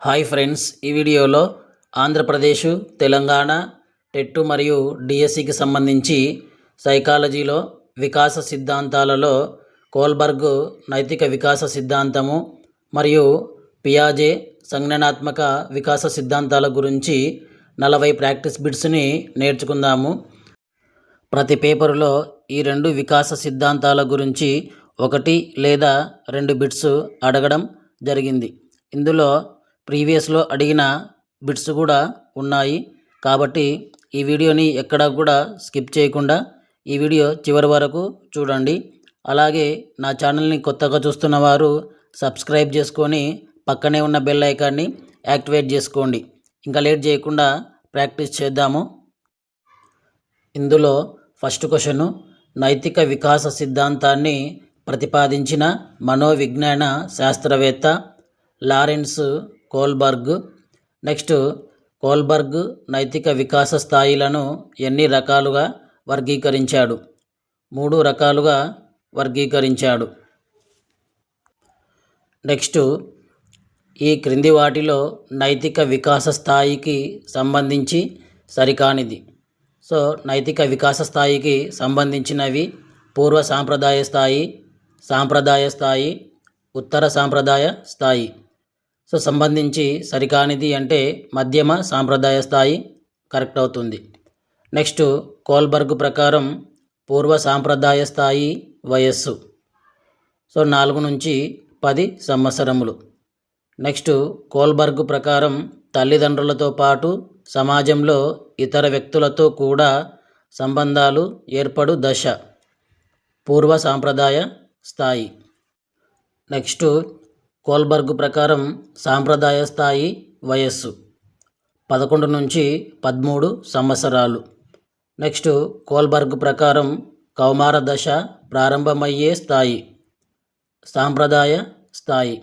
Hi friends ఈ వీడియోలో Andhra Pradesh Telangana TET మరియు డిఎస్సికి సంబంధించి సైకాలజీలో వికాస సిద్ధాంతాలలో కోల్బర్గ్ నైతిక వికాస సిద్ధాంతము మరియు పియాజే సంజ్ఞానాత్మక వికాస సిద్ధాంతాల గురించి నలభై ప్రాక్టీస్ బిట్స్ని నేర్చుకుందాము. ప్రతి పేపరులో ఈ రెండు వికాస సిద్ధాంతాల గురించి ఒకటి లేదా రెండు బిట్స్ అడగడం జరిగింది. ఇందులో ప్రీవియస్లో అడిగిన బిట్స్ కూడా ఉన్నాయి. కాబట్టి ఈ వీడియోని ఎక్కడా కూడా స్కిప్ చేయకుండా ఈ వీడియో చివరి వరకు చూడండి. అలాగే నా ఛానల్ని కొత్తగా చూస్తున్న వారు సబ్స్క్రైబ్ చేసుకొని పక్కనే ఉన్న బెల్ ఐకాన్ని యాక్టివేట్ చేసుకోండి. ఇంకా లేట్ చేయకుండా ప్రాక్టీస్ చేద్దాము. ఇందులో ఫస్ట్ క్వశ్చను నైతిక వికాస సిద్ధాంతాన్ని ప్రతిపాదించిన మనోవిజ్ఞాన శాస్త్రవేత్త లారెన్స్ కోల్బర్గ్. నెక్స్ట్ కోల్బర్గ్ నైతిక వికాస స్థాయిలను ఎన్ని రకాలుగా వర్గీకరించాడు? మూడు రకాలుగా వర్గీకరించాడు. నెక్స్ట్ ఈ క్రింది వాటిలో నైతిక వికాస స్థాయికి సంబంధించి సరికానిది. సో నైతిక వికాస స్థాయికి సంబంధించినవి పూర్వ సాంప్రదాయ స్థాయి సాంప్రదాయ స్థాయి ఉత్తర సాంప్రదాయ స్థాయి. సో సంబంధించి సరికానిది అంటే మధ్యమ సాంప్రదాయ స్థాయి కరెక్ట్ అవుతుంది. నెక్స్ట్ కోల్బర్గ్ ప్రకారం పూర్వ సాంప్రదాయ స్థాయి వయస్సు. సో నాలుగు నుంచి పది సంవత్సరములు. నెక్స్ట్ కోల్బర్గ్ ప్రకారం తల్లిదండ్రులతో పాటు సమాజంలో ఇతర వ్యక్తులతో కూడా సంబంధాలు ఏర్పడు దశ. పూర్వ సాంప్రదాయ స్థాయి. నెక్స్ట్ కోల్బర్గ్ ప్రకారం సాంప్రదాయ స్థాయి వయస్సు పదకొండు నుంచి పదమూడు సంవత్సరాలు. నెక్స్ట్ కోల్బర్గ్ ప్రకారం కౌమార దశ ప్రారంభమయ్యే స్థాయి సాంప్రదాయ స్థాయి.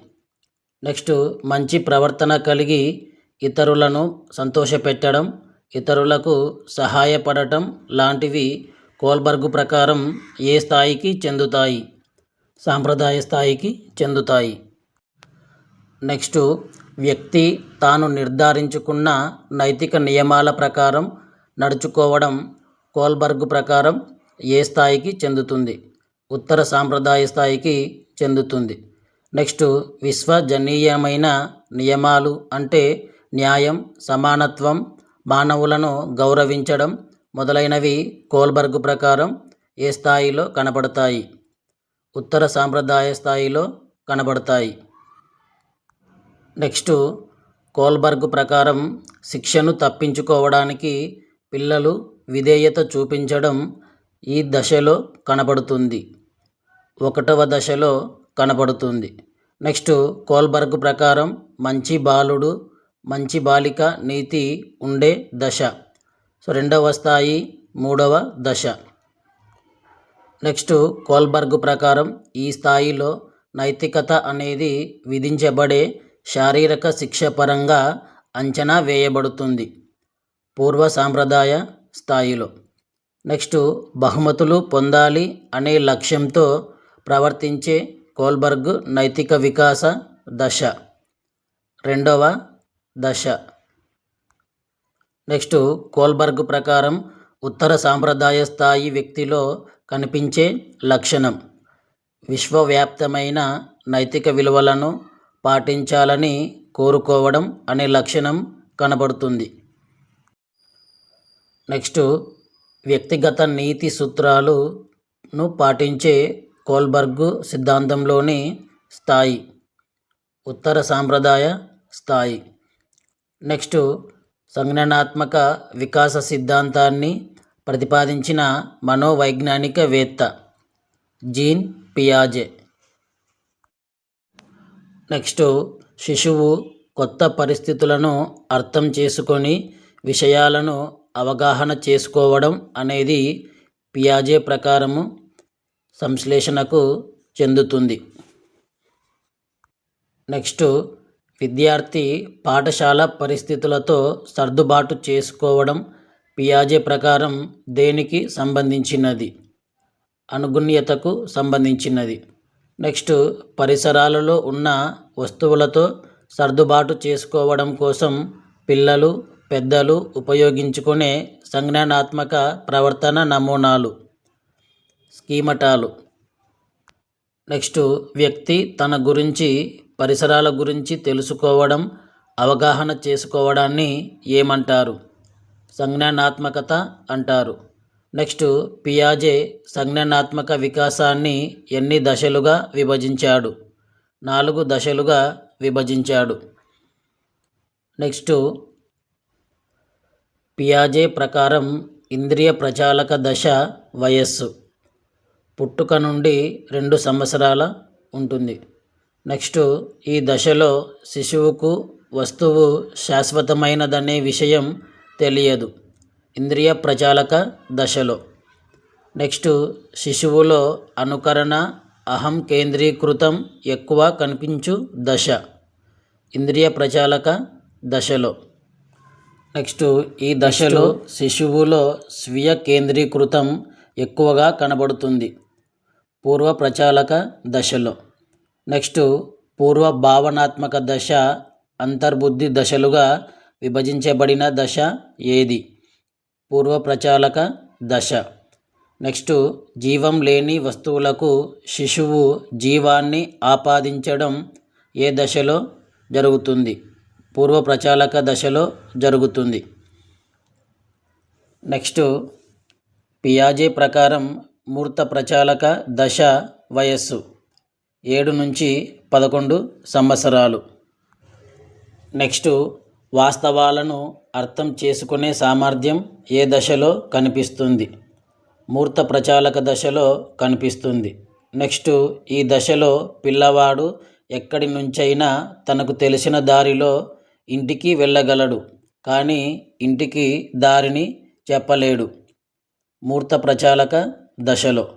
నెక్స్ట్ మంచి ప్రవర్తన కలిగి ఇతరులను సంతోషపెట్టడం ఇతరులకు సహాయపడటం లాంటివి కోల్బర్గ్ ప్రకారం ఏ స్థాయికి చెందుతాయి? సాంప్రదాయ స్థాయికి చెందుతాయి. నెక్స్ట్ వ్యక్తి తాను నిర్ధారించుకున్న నైతిక నియమాల ప్రకారం నడుచుకోవడం కోల్బర్గ్ ప్రకారం ఏ స్థాయికి చెందుతుంది? ఉత్తర సాంప్రదాయ స్థాయికి చెందుతుంది. నెక్స్ట్ విశ్వజనీయమైన నియమాలు అంటే న్యాయం సమానత్వం మానవులను గౌరవించడం మొదలైనవి కోల్బర్గ్ ప్రకారం ఏ స్థాయిలో కనబడతాయి? ఉత్తర సాంప్రదాయ స్థాయిలో కనబడతాయి. నెక్స్ట్ కోల్బర్గ్ ప్రకారం శిక్షను తప్పించుకోవడానికి పిల్లలు విధేయత చూపించడం ఈ దశలో కనబడుతుంది. ఒకటవ దశలో కనబడుతుంది. నెక్స్ట్ కోల్బర్గ్ ప్రకారం మంచి బాలుడు మంచి బాలిక నీతి ఉండే దశ. సో రెండవ స్థాయి మూడవ దశ. నెక్స్ట్ కోల్బర్గ్ ప్రకారం ఈ స్థాయిలో నైతికత అనేది విధించబడే శారీరక శిక్ష పరంగా అంచనా వేయబడుతుంది. పూర్వ సాంప్రదాయ స్థాయిలో. నెక్స్ట్ బహుమతులు పొందాలి అనే లక్ష్యంతో ప్రవర్తించే కోల్బర్గ్ నైతిక వికాస దశ. రెండవ దశ. నెక్స్ట్ కోల్బర్గ్ ప్రకారం ఉత్తర సాంప్రదాయ స్థాయి వ్యక్తిలో కనిపించే లక్షణం. విశ్వవ్యాప్తమైన నైతిక విలువలను పాటించాలని కోరుకోవడం అనే లక్షణం కనబడుతుంది. నెక్స్ట్ వ్యక్తిగత నీతి సూత్రాలును పాటించే కోల్బర్గ్ సిద్ధాంతంలోని స్థాయి ఉత్తర సాంప్రదాయ స్థాయి. నెక్స్ట్ సంజ్ఞానాత్మక వికాస సిద్ధాంతాన్ని ప్రతిపాదించిన మనోవైజ్ఞానికవేత్త జీన్ పియాజే. నెక్స్ట్ శిశువు కొత్త పరిస్థితులను అర్థం చేసుకొని విషయాలను అవగాహన చేసుకోవడం అనేది పియాజే ప్రకారము సంశ్లేషణకు చెందుతుంది. నెక్స్ట్ విద్యార్థి పాఠశాల పరిస్థితులతో సర్దుబాటు చేసుకోవడం పియాజే ప్రకారం దేనికి సంబంధించినది? అనుగుణ్యతకు సంబంధించినది. నెక్స్ట్ పరిసరాలలో ఉన్న వస్తువులతో సర్దుబాటు చేసుకోవడం కోసం పిల్లలు పెద్దలు ఉపయోగించుకునే సంజ్ఞానాత్మక ప్రవర్తన నమూనాలు. స్కీమటాలు. నెక్స్ట్ వ్యక్తి తన గురించి పరిసరాల గురించి తెలుసుకోవడం అవగాహన చేసుకోవడాన్ని ఏమంటారు? సంజ్ఞానాత్మకత అంటారు. నెక్స్ట్ పియాజే సంజ్ఞానాత్మక వికాసాన్ని ఎన్ని దశలుగా విభజించాడు? నాలుగు దశలుగా విభజించాడు. నెక్స్ట్ పియాజే ప్రకారం ఇంద్రియ ప్రచాలక దశ వయస్సు. పుట్టుక నుండి రెండు సంవత్సరాల ఉంటుంది. నెక్స్ట్ ఈ దశలో శిశువుకు వస్తువు శాశ్వతమైనదనే విషయం తెలియదు. ఇంద్రియ ప్రచాలక దశలో. నెక్స్ట్ శిశువులో అనుకరణ అహం కేంద్రీకృతం ఎక్కువ కనిపించు దశ. ఇంద్రియ ప్రచాలక దశలో. నెక్స్ట్ ఈ దశలో శిశువులో స్వీయ కేంద్రీకృతం ఎక్కువగా కనబడుతుంది. పూర్వ ప్రచాలక దశలో. నెక్స్ట్ పూర్వ భావనాత్మక దశ అంతర్బుద్ధి దశలుగా విభజించబడిన దశ ఏది? పూర్వ ప్రచాలక దశ. నెక్స్ట్ జీవం లేని వస్తువులకు శిశువు జీవాన్ని ఆపాదించడం ఏ దశలో జరుగుతుంది? పూర్వ ప్రచాలక దశలో జరుగుతుంది. నెక్స్ట్ పియాజే ప్రకారం మూర్త ప్రచాలక దశ వయస్సు ఏడు నుంచి పదకొండు సంవత్సరాలు. నెక్స్ట్ వాస్తవాలను అర్థం చేసుకునే సామర్థ్యం ఏ దశలో కనిపిస్తుంది? మూర్త ప్రచాలక దశలో కనిపిస్తుంది. నెక్స్ట్ ఈ దశలో పిల్లవాడు ఎక్కడి నుంచైనా తనకు తెలిసిన దారిలో ఇంటికి వెళ్ళగలడు కానీ ఇంటికి దారిని చెప్పలేడు. మూర్త ప్రచాలక దశలో.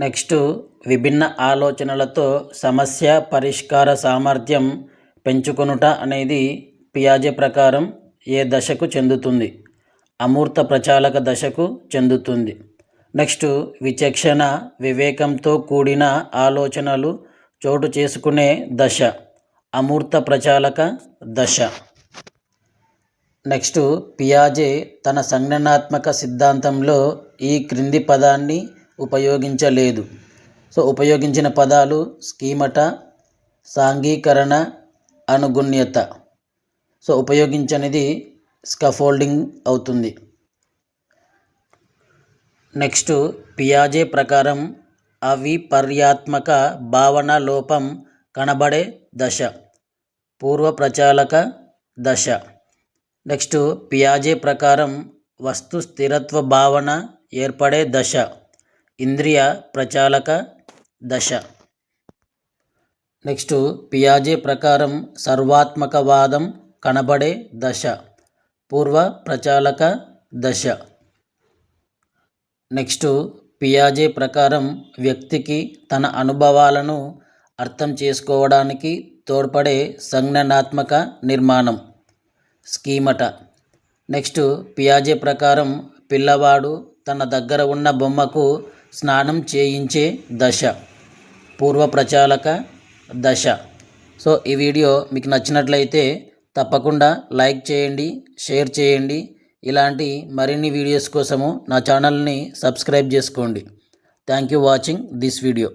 నెక్స్ట్ విభిన్న ఆలోచనలతో సమస్య పరిష్కార సామర్థ్యం పెంచుకొనుట అనేది పియాజే ప్రకారం ఏ దశకు చెందుతుంది? అమూర్త ప్రచాలక దశకు చెందుతుంది. నెక్స్ట్ విచక్షణ వివేకంతో కూడిన ఆలోచనలు చోటు చేసుకునే దశ అమూర్త ప్రచాలక దశ. నెక్స్ట్ పియాజే తన సంజ్ఞనాత్మక సిద్ధాంతంలో ఈ క్రింది పదాన్ని ఉపయోగించలేదు. సో ఉపయోగించిన పదాలు స్కీమట సాంఘీకరణ అనుగుణ్యత. సో ఉపయోగించనిది స్కఫోల్డింగ్ అవుతుంది. నెక్స్ట్ పియాజే ప్రకారం అవిపర్యాత్మక భావన లోపం కనబడే దశ పూర్వ ప్రచాలక దశ. నెక్స్ట్ పియాజే ప్రకారం వస్తు స్థిరత్వ భావన ఏర్పడే దశ ఇంద్రియ ప్రచాలక దశ. నెక్స్ట్ పియాజే ప్రకారం సర్వాత్మకవాదం కనబడే దశ. పూర్వ ప్రచాలక దశ. నెక్స్ట్ పియాజే ప్రకారం వ్యక్తికి తన అనుభవాలను అర్థం చేసుకోవడానికి తోడ్పడే సంజ్ఞానాత్మక నిర్మాణం. స్కీమట. నెక్స్ట్ పియాజే ప్రకారం పిల్లవాడు తన దగ్గర ఉన్న బొమ్మకు స్నానం చేయించే దశ. పూర్వ ప్రచాలక దశ. సో ఈ వీడియో మీకు నచ్చినట్లయితే తప్పకుండా లైక్ చేయండి షేర్ చేయండి. ఇలాంటి మరిన్ని వీడియోస్ కోసము నా ఛానల్ని సబ్స్క్రైబ్ చేసుకోండి. Thank you watching this video.